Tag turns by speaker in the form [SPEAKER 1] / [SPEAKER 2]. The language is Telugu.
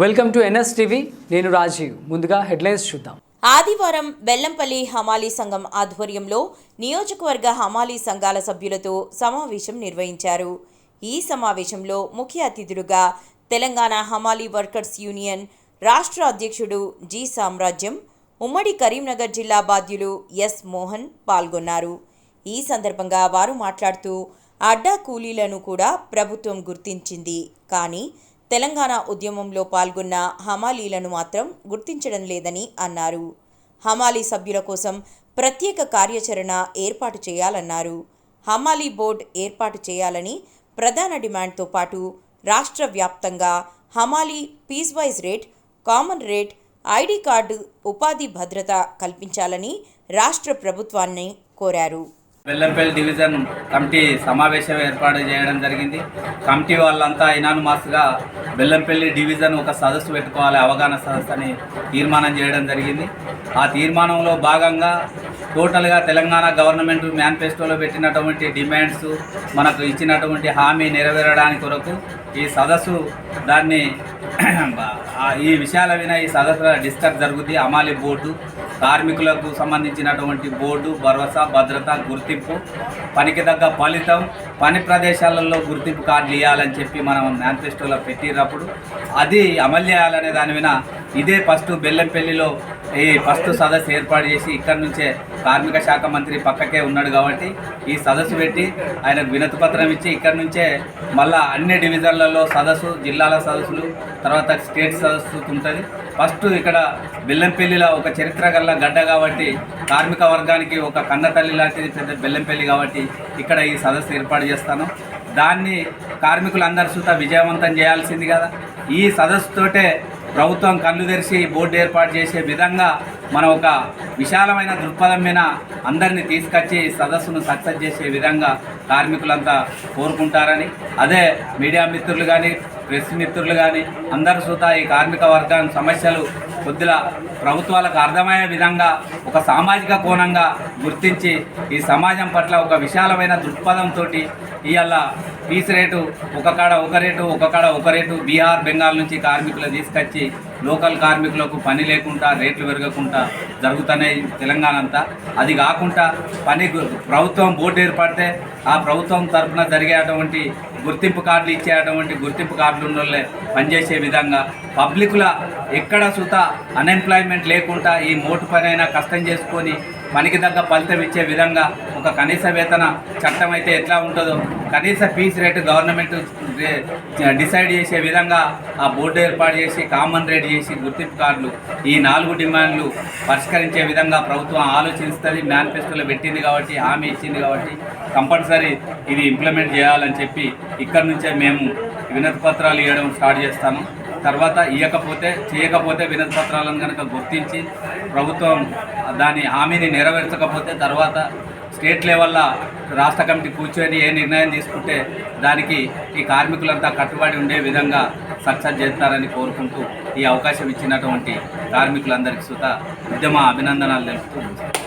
[SPEAKER 1] Welcome to NS TV. నేను రాజీవ్. ముందుగా హెడ్లైన్స్ చూద్దాం.
[SPEAKER 2] ఆదివారం బెల్లంపల్లి హమాలీ సంఘం ఆధ్వర్యంలో నియోజకవర్గ హమాలీ సంఘాల సభ్యులతో సమావేశం నిర్వహించారు. ఈ సమావేశంలో ముఖ్య అతిథులుగా తెలంగాణ హమాలీ వర్కర్స్ యూనియన్ రాష్ట్ర అధ్యక్షుడు జి సామ్రాజ్యం ఉమ్మడి కరీంనగర్ జిల్లా బాధ్యులు ఎస్ మోహన్ పాల్గొన్నారు. ఈ సందర్భంగా వారు మాట్లాడుతూ అడ్డా కూలీలను కూడా ప్రభుత్వం గుర్తించింది. కానీ తెలంగాణ ఉద్యమంలో పాల్గొన్న హమాలీలను మాత్రం గుర్తించడం లేదని అన్నారు. హమాలీ సభ్యుల కోసం ప్రత్యేక కార్యాచరణ ఏర్పాటు చేయాలన్నారు. హమాలీ బోర్డు ఏర్పాటు చేయాలని ప్రధాన డిమాండ్తో పాటు రాష్ట్ర వ్యాప్తంగా హమాలీ piece wise rate common rate ID card ఉపాధి భద్రత కల్పించాలని రాష్ట్ర ప్రభుత్వాన్ని కోరారు.
[SPEAKER 3] బెల్లంపల్లి డివిజన్ కమిటీ సమావేశం ఏర్పాటు చేయడం జరిగింది. కమిటీ వాళ్ళంతా ఇనానుమాస్గా బెల్లంపల్లి డివిజన్ ఒక సదస్సు పెట్టుకోవాలి అవగాహన సదస్సు అని తీర్మానం చేయడం జరిగింది. ఆ తీర్మానంలో భాగంగా టోటల్గా తెలంగాణ గవర్నమెంట్ మేనిఫెస్టోలో పెట్టినటువంటి డిమాండ్స్ మనకు ఇచ్చినటువంటి హామీ నెరవేరడానికి కొరకు ఈ సదస్సు దాన్ని ఈ విషయాల విన ఈ సదస్సు డిస్కస్ జరుగుతుంది అమాలి బోర్డు కార్మికులకు సంబంధించినటువంటి బోర్డు భరోసా భద్రత గుర్తింపు పనికి తగ్గ ఫలితం పని ప్రదేశాలలో గుర్తింపు కార్డులు ఇవ్వాలని చెప్పి మనం మేనిఫెస్టోలో పెట్టినప్పుడు అది అమలు చేయాలనే దాని విన ఇదే ఫస్ట్ బెల్లంపల్లిలో ఈ ఫస్ట్ సదస్సు ఏర్పాటు చేసి ఇక్కడ నుంచే కార్మిక శాఖ మంత్రి పక్కకే ఉన్నాడు కాబట్టి ఈ సదస్సు పెట్టి ఆయనకు వినతి పత్రం ఇచ్చి ఇక్కడ నుంచే మళ్ళా అన్ని డివిజన్లలో సదస్సు జిల్లాల సదస్సులు తర్వాత స్టేట్ సదస్సు ఉంటుంది. ఫస్ట్ ఇక్కడ బెల్లంపల్లిలో ఒక చరిత్ర గల గడ్డ కాబట్టి కార్మిక వర్గానికి ఒక కన్నతల్లి లాంటిది పెద్ద బెల్లంపల్లి కాబట్టి ఇక్కడ ఈ సదస్సు ఏర్పాటు చేస్తాను. దాన్ని కార్మికులందరి సుత విజయవంతం చేయాల్సింది కదా. ఈ సదస్సుతోటే ప్రభుత్వం కళ్ళు తెరిచి బోర్డు ఏర్పాటు చేసే విధంగా మనం ఒక విశాలమైన దృక్పథం మీద అందరినీ తీసుకొచ్చి సదస్సును సక్సెస్ చేసే విధంగా కార్మికులంతా కోరుకుంటారని అదే మీడియా మిత్రులు కానీ ప్రెస్ మిత్రులు కానీ అందరూ సుతా ఈ కార్మిక వర్గం సమస్యలు కొద్దిగా ప్రభుత్వాలకు అర్థమయ్యే విధంగా ఒక సామాజిక కోణంగా గుర్తించి ఈ సమాజం పట్ల ఒక విశాలమైన దృక్పథంతో ఇవాళ ఫీస్ రేటు ఒక కాడ ఒక రేటు ఒక కాడ ఒక రేటు బీహార్ బెంగాల్ నుంచి కార్మికులు తీసుకొచ్చి లోకల్ కార్మికులకు పని లేకుండా రేట్లు పెరగకుండా జరుగుతున్నాయి తెలంగాణ అంతా. అది కాకుండా పని ప్రభుత్వం బోర్డు ఏర్పడితే ఆ ప్రభుత్వం తరఫున జరిగేటువంటి గుర్తింపు కార్డులు ఇచ్చేటువంటి గుర్తింపు కార్డులు ఉన్న పనిచేసే విధంగా పబ్లిక్ల ఎక్కడ సుత అన్ఎంప్లాయ్మెంట్ లేకుండా ఈ మోటు పనైనా కష్టం చేసుకొని పనికి తగ్గ ఫలితం ఇచ్చే విధంగా ఒక కనీస వేతన చట్టం అయితే ఎట్లా ఉంటుందో కనీస ఫీజు రేటు గవర్నమెంట్ డిసైడ్ చేసే విధంగా ఆ బోర్డు ఏర్పాటు చేసి కామన్ రేట్ చేసి గుర్తింపు కార్డులు ఈ నాలుగు డిమాండ్లు పరిష్కరించే విధంగా ప్రభుత్వం ఆలోచిస్తుంది మేనిఫెస్టోలో పెట్టింది కాబట్టి హామీ ఇచ్చింది కాబట్టి కంపల్సరీ ఇది ఇంప్లిమెంట్ చేయాలని చెప్పి ఇక్కడ నుంచే మేము వినతి పత్రాలు ఇవ్వడం స్టార్ట్ చేస్తాము. తర్వాత ఇవ్వకపోతే చేయకపోతే వినతి పత్రాలను కనుక గుర్తించి ప్రభుత్వం దాని హామీని నెరవేర్చకపోతే తర్వాత స్టేట్ లెవెల్లో రాష్ట్ర కమిటీ కూర్చొని ఏ నిర్ణయం తీసుకుంటే దానికి ఈ కార్మికులంతా కట్టుబడి ఉండే విధంగా సక్సెస్ చేస్తారని కోరుకుంటూ ఈ అవకాశం ఇచ్చినటువంటి కార్మికులందరికీ సుత ఉద్యమ అభినందనాలు తెలుపుతూ